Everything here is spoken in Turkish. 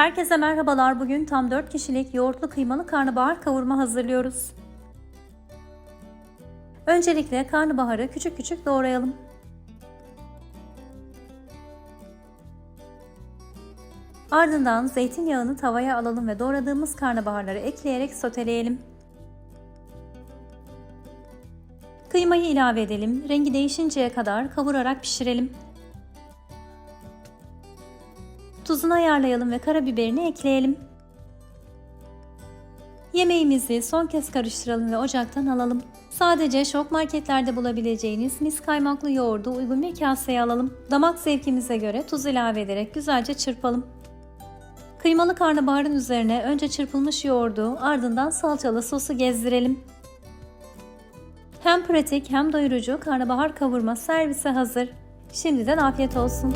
Herkese merhabalar. Bugün tam 4 kişilik yoğurtlu kıymalı karnabahar kavurma hazırlıyoruz. Öncelikle karnabaharı küçük küçük doğrayalım. Ardından zeytinyağını tavaya alalım ve doğradığımız karnabaharları ekleyerek soteleyelim. Kıymayı ilave edelim. Rengi değişinceye kadar kavurarak pişirelim. Tuzunu ayarlayalım ve karabiberini ekleyelim. Yemeğimizi son kez karıştıralım ve ocaktan alalım. Sadece şok marketlerde bulabileceğiniz mis kaymaklı yoğurdu uygun bir kaseye alalım. Damak zevkimize göre tuz ilave ederek güzelce çırpalım. Kıymalı karnabaharın üzerine önce çırpılmış yoğurdu ardından salçalı sosu gezdirelim. Hem pratik hem doyurucu karnabahar kavurma servise hazır. Şimdiden afiyet olsun.